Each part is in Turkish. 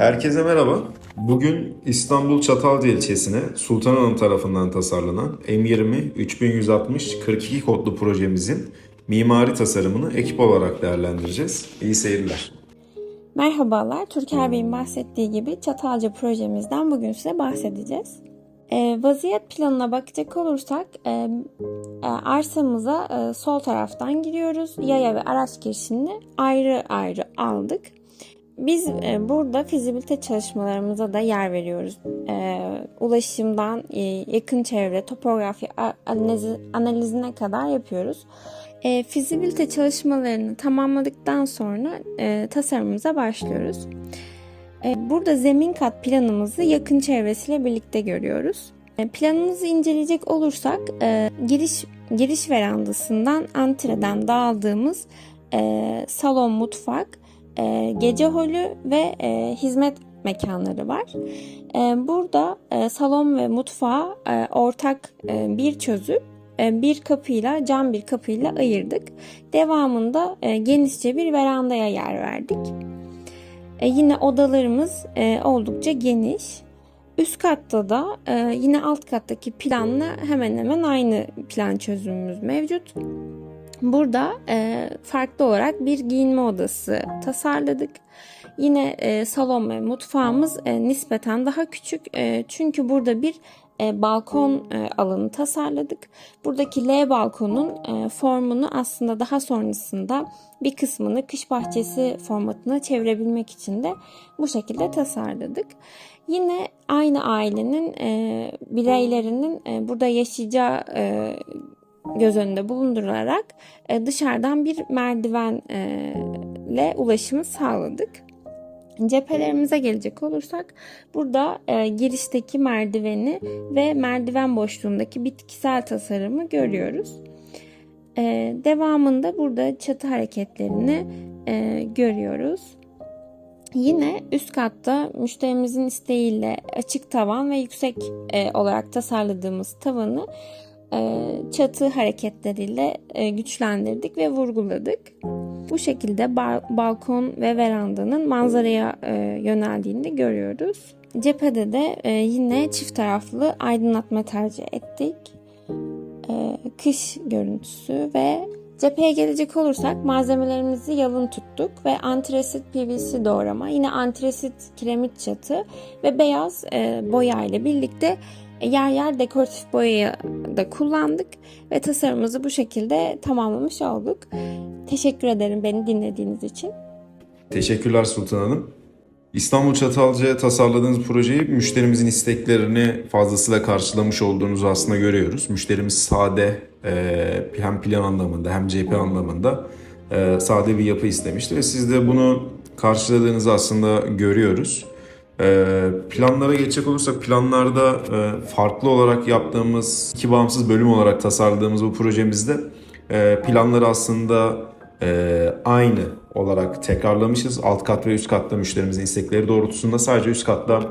Herkese merhaba. Bugün İstanbul Çatalca ilçesine Sultan Hanım tarafından tasarlanan M20 3160 42 kodlu projemizin mimari tasarımını ekip olarak değerlendireceğiz. İyi seyirler. Merhabalar, Türker Bey'in bahsettiği gibi Çatalca projemizden bugün size bahsedeceğiz. Ee, vaziyet planına bakacak olursak e, e, arsamıza e, sol taraftan giriyoruz. Yaya ve araç girişini ayrı ayrı aldık. Biz e, burada fizibilite çalışmalarımıza da yer veriyoruz. E, ulaşımdan e, yakın çevre, topografi analizine kadar yapıyoruz. Fizibilite çalışmalarını tamamladıktan sonra tasarımımıza başlıyoruz. Burada zemin kat planımızı yakın çevresiyle birlikte görüyoruz. Planımızı inceleyecek olursak giriş giriş verandasından antreden dağıldığımız salon, mutfak, e, gece holü ve e, hizmet mekanları var. E, burada e, salon ve mutfağı e, ortak e, bir çözüp e, bir kapıyla cam bir kapıyla ayırdık. Devamında e, genişçe bir verandaya yer verdik. E, yine odalarımız e, oldukça geniş. Üst katta da e, yine alt kattaki planla hemen hemen aynı plan çözümümüz mevcut. Burada e, farklı olarak bir giyinme odası tasarladık. Yine e, salon ve mutfağımız e, nispeten daha küçük e, çünkü burada bir e, balkon e, alanı tasarladık. Buradaki L balkonun e, formunu aslında daha sonrasında bir kısmını kış bahçesi formatına çevirebilmek için de bu şekilde tasarladık. Yine aynı ailenin e, bireylerinin e, burada yaşayacağı e, göz önünde bulundurularak e, dışarıdan bir merdivenle ulaşımı sağladık. Cephelerimize gelecek olursak burada e, girişteki merdiveni ve merdiven boşluğundaki bitkisel tasarımı görüyoruz. E, devamında burada çatı hareketlerini e, görüyoruz. Yine üst katta müşterimizin isteğiyle açık tavan ve yüksek olarak tasarladığımız tavanı çatı hareketleriyle e, güçlendirdik ve vurguladık. Bu şekilde ba- balkon ve verandanın manzaraya e, yöneldiğini de görüyoruz. Cephede de e, yine çift taraflı aydınlatma tercih ettik. E, kış görüntüsü ve cepheye gelecek olursak malzemelerimizi yalın tuttuk ve antresit PVC doğrama, yine antresit kiremit çatı ve beyaz e, boya ile birlikte yer yer dekoratif boyayı da kullandık ve tasarımımızı bu şekilde tamamlamış olduk. Teşekkür ederim beni dinlediğiniz için. Teşekkürler Sultan Hanım. İstanbul Çatalca'ya tasarladığınız projeyi müşterimizin isteklerini fazlasıyla karşılamış olduğunuzu aslında görüyoruz. Müşterimiz sade e, hem plan anlamında hem cephe anlamında e, sade bir yapı istemişti ve siz de bunu karşıladığınızı aslında görüyoruz. E, planlara geçecek olursak planlarda e, farklı olarak yaptığımız iki bağımsız bölüm olarak tasarladığımız bu projemizde e, planları aslında e, aynı olarak tekrarlamışız. Alt kat ve üst katta müşterimizin istekleri doğrultusunda sadece üst katta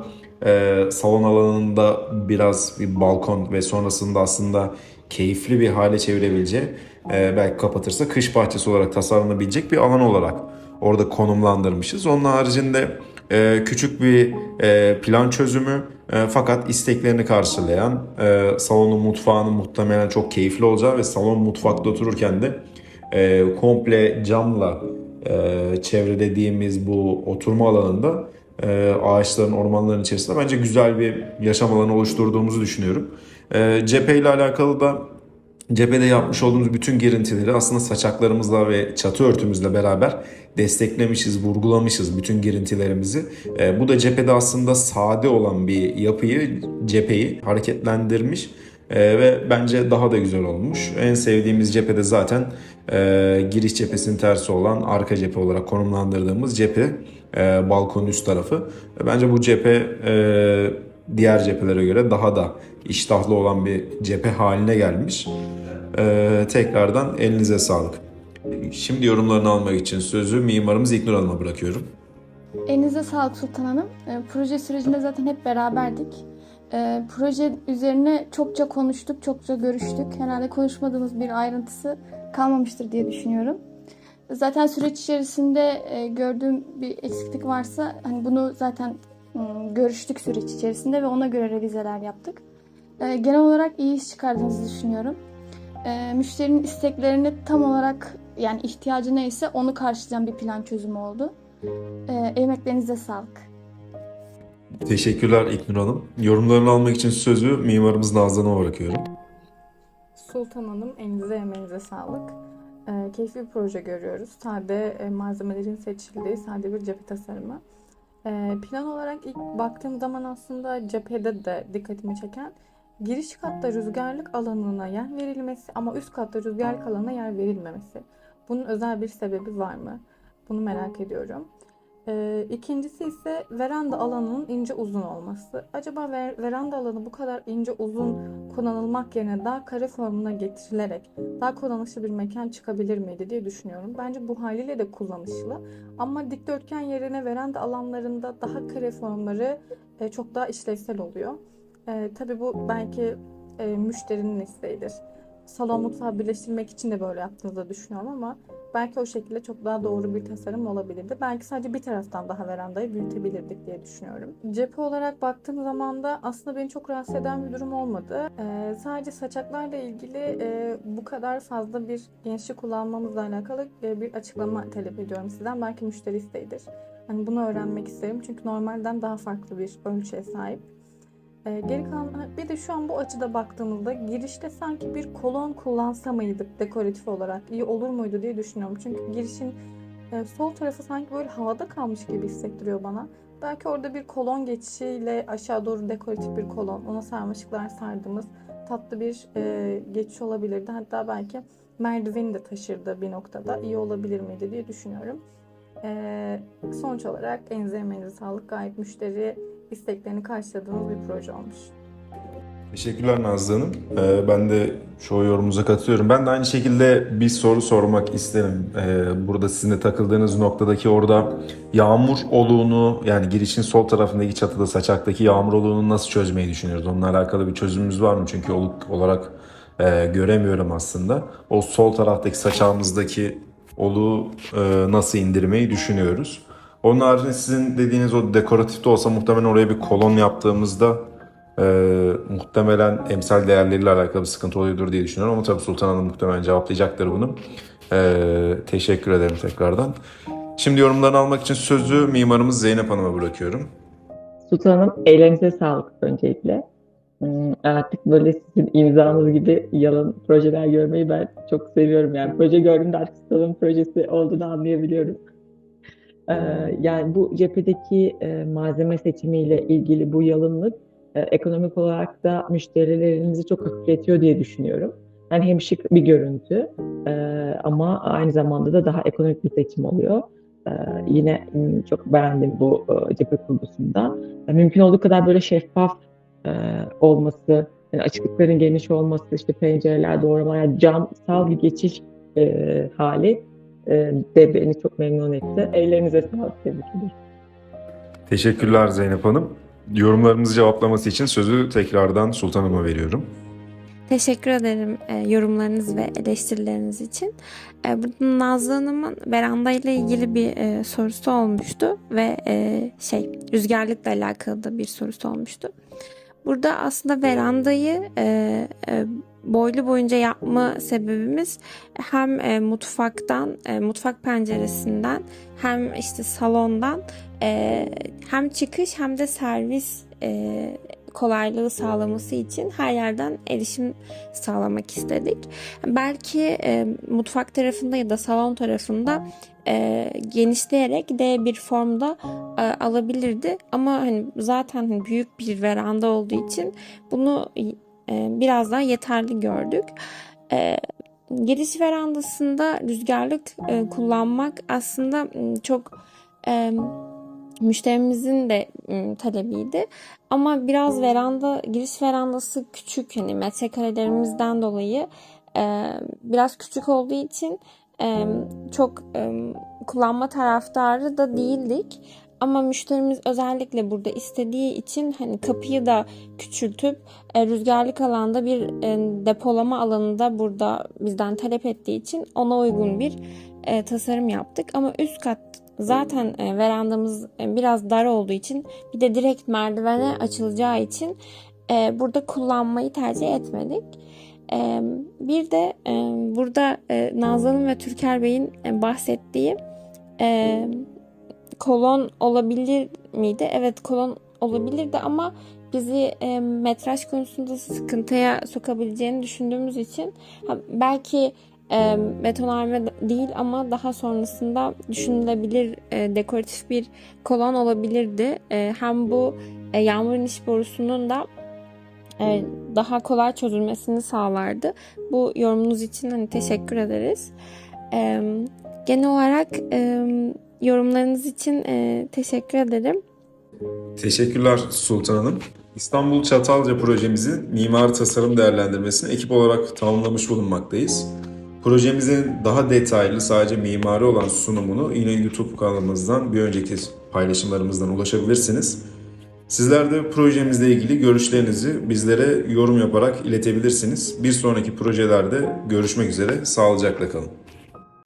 salon alanında biraz bir balkon ve sonrasında aslında keyifli bir hale çevirebileceği belki kapatırsa kış bahçesi olarak tasarlanabilecek bir alan olarak orada konumlandırmışız. Onun haricinde e, küçük bir e, plan çözümü e, fakat isteklerini karşılayan e, salonun mutfağının muhtemelen çok keyifli olacağı ve salon mutfakta otururken de e, komple camla e, çevrelediğimiz bu oturma alanında e, ağaçların, ormanların içerisinde bence güzel bir yaşam alanı oluşturduğumuzu düşünüyorum. E, cephe ile alakalı da cephede yapmış olduğumuz bütün girintileri aslında saçaklarımızla ve çatı örtümüzle beraber desteklemişiz, vurgulamışız bütün girintilerimizi. E, bu da cephede aslında sade olan bir yapıyı, cepheyi hareketlendirmiş e, ve bence daha da güzel olmuş. En sevdiğimiz cephede zaten e, giriş cephesinin tersi olan arka cephe olarak konumlandırdığımız cephe, e, balkonun üst tarafı. E, bence bu cephe e, diğer cephelere göre daha da iştahlı olan bir cephe haline gelmiş. E, tekrardan elinize sağlık. Şimdi yorumlarını almak için sözü mimarımız İknur Hanım'a bırakıyorum. Elinize sağlık Sultan Hanım. E, proje sürecinde zaten hep beraberdik. E, proje üzerine çokça konuştuk, çokça görüştük. Herhalde konuşmadığımız bir ayrıntısı kalmamıştır diye düşünüyorum. Zaten süreç içerisinde e, gördüğüm bir eksiklik varsa hani bunu zaten m, görüştük süreç içerisinde ve ona göre revizeler yaptık. E, genel olarak iyi iş çıkardığınızı düşünüyorum. E, müşterinin isteklerini tam olarak yani ihtiyacı neyse onu karşılayan bir plan çözümü oldu. E, emeklerinize sağlık. Teşekkürler İknur Hanım. Yorumlarını almak için sözü mimarımız Nazlı Hanım'a bırakıyorum. Sultan Hanım elinize emeğinize sağlık. Ee, keyifli bir proje görüyoruz. Sade e, malzemelerin seçildiği sade bir cephe tasarımı. Ee, plan olarak ilk baktığım zaman aslında cephede de dikkatimi çeken giriş katta rüzgarlık alanına yer verilmesi ama üst katta rüzgarlık alanına yer verilmemesi. Bunun özel bir sebebi var mı? Bunu merak ediyorum. Ee, ikincisi ise veranda alanının ince uzun olması. Acaba ver- veranda alanı bu kadar ince uzun kullanılmak yerine daha kare formuna getirilerek daha kullanışlı bir mekan çıkabilir miydi diye düşünüyorum. Bence bu haliyle de kullanışlı. Ama dikdörtgen yerine veranda alanlarında daha kare formları e, çok daha işlevsel oluyor. E, tabii bu belki e, müşterinin isteğidir. Salon mutfağı birleştirmek için de böyle yaptığınızı düşünüyorum ama belki o şekilde çok daha doğru bir tasarım olabilirdi. Belki sadece bir taraftan daha verandayı büyütebilirdik diye düşünüyorum. Cephe olarak baktığım zaman da aslında beni çok rahatsız eden bir durum olmadı. Ee, sadece saçaklarla ilgili e, bu kadar fazla bir gençlik kullanmamızla alakalı e, bir açıklama talep ediyorum sizden. Belki müşteri isteğidir. Hani bunu öğrenmek isterim çünkü normalden daha farklı bir ölçüye sahip. Ee, geri kalan bir de şu an bu açıda baktığımızda girişte sanki bir kolon kullansa dekoratif olarak iyi olur muydu diye düşünüyorum. Çünkü girişin e, sol tarafı sanki böyle havada kalmış gibi hissettiriyor bana. Belki orada bir kolon geçişiyle aşağı doğru dekoratif bir kolon, ona sarmaşıklar sardığımız tatlı bir e, geçiş olabilirdi. Hatta belki merdiveni de taşırdı bir noktada. iyi olabilir miydi diye düşünüyorum. E, sonuç olarak elinize emeğinize sağlık. Gayet müşteri isteklerini karşıladığımız bir proje olmuş. Teşekkürler Nazlı Hanım. Ee, ben de çoğu yorumunuza katılıyorum. Ben de aynı şekilde bir soru sormak isterim. Ee, burada sizin de takıldığınız noktadaki orada yağmur oluğunu yani girişin sol tarafındaki çatıda saçaktaki yağmur oluğunu nasıl çözmeyi düşünüyoruz? Onunla alakalı bir çözümümüz var mı? Çünkü oluk olarak e, göremiyorum aslında. O sol taraftaki saçağımızdaki oluğu e, nasıl indirmeyi düşünüyoruz. Onun haricinde sizin dediğiniz o dekoratif de olsa muhtemelen oraya bir kolon yaptığımızda ee, muhtemelen emsal değerleriyle alakalı bir sıkıntı oluyordur diye düşünüyorum ama tabii Sultan Hanım muhtemelen cevaplayacaktır bunu. Ee, teşekkür ederim tekrardan. Şimdi yorumlarını almak için sözü mimarımız Zeynep Hanım'a bırakıyorum. Sultan Hanım, ellerinize sağlık öncelikle. Hmm, Artık böyle sizin imzanız gibi yalan projeler görmeyi ben çok seviyorum. Yani proje gördüğümde artık Sultan'ın projesi olduğunu anlayabiliyorum. Ee, yani bu cephedeki e, malzeme seçimiyle ilgili bu yalınlık e, ekonomik olarak da müşterilerinizi çok hafifletiyor diye düşünüyorum. Yani hem şık bir görüntü e, ama aynı zamanda da daha ekonomik bir seçim oluyor. E, yine m, çok beğendim bu e, cephe kurgusunda. E, mümkün olduğu kadar böyle şeffaf e, olması, yani açıklıkların geniş olması, işte pencereler, doğramalar, camsal bir geçiş e, hali de beni çok memnun etti. Ellerinize sağlık tebrik ederim. Teşekkürler Zeynep Hanım. Yorumlarımızı cevaplaması için sözü tekrardan Sultan Hanım'a veriyorum. Teşekkür ederim e, yorumlarınız ve eleştirileriniz için. E, burada Nazlı Hanım'ın veranda ile ilgili bir e, sorusu olmuştu ve e, şey rüzgarlıkla alakalı da bir sorusu olmuştu. Burada aslında verandayı e, e, boylu boyunca yapma sebebimiz hem e, mutfaktan, e, mutfak penceresinden hem işte salondan e, hem çıkış hem de servis e, kolaylığı sağlaması için her yerden erişim sağlamak istedik. Belki e, mutfak tarafında ya da salon tarafında e, genişleyerek D bir formda e, alabilirdi. Ama hani zaten hani büyük bir veranda olduğu için bunu biraz daha yeterli gördük. E, giriş verandasında rüzgarlık e, kullanmak aslında m, çok e, müşterimizin de m, talebiydi. Ama biraz veranda, giriş verandası küçük hani metrekarelerimizden dolayı e, biraz küçük olduğu için çok kullanma taraftarı da değildik. Ama müşterimiz özellikle burada istediği için hani kapıyı da küçültüp e, rüzgarlık alanda bir e, depolama alanı da burada bizden talep ettiği için ona uygun bir e, tasarım yaptık. Ama üst kat zaten e, verandamız e, biraz dar olduğu için bir de direkt merdivene açılacağı için e, burada kullanmayı tercih etmedik. E, bir de e, burada e, Nazlı'nın ve Türker Bey'in e, bahsettiği e, kolon olabilir miydi? Evet kolon olabilirdi ama bizi e, metraj konusunda sıkıntıya sokabileceğini düşündüğümüz için ha, belki e, betonarme değil ama daha sonrasında düşünülebilir e, dekoratif bir kolon olabilirdi. E, hem bu e, yağmur iniş borusunun da e, daha kolay çözülmesini sağlardı. Bu yorumunuz için hani teşekkür ederiz. E, genel olarak e, yorumlarınız için e, teşekkür ederim. Teşekkürler Sultan Hanım. İstanbul Çatalca projemizin mimari tasarım değerlendirmesini ekip olarak tamamlamış bulunmaktayız. Projemizin daha detaylı sadece mimari olan sunumunu yine YouTube kanalımızdan bir önceki paylaşımlarımızdan ulaşabilirsiniz. Sizler de projemizle ilgili görüşlerinizi bizlere yorum yaparak iletebilirsiniz. Bir sonraki projelerde görüşmek üzere. Sağlıcakla kalın.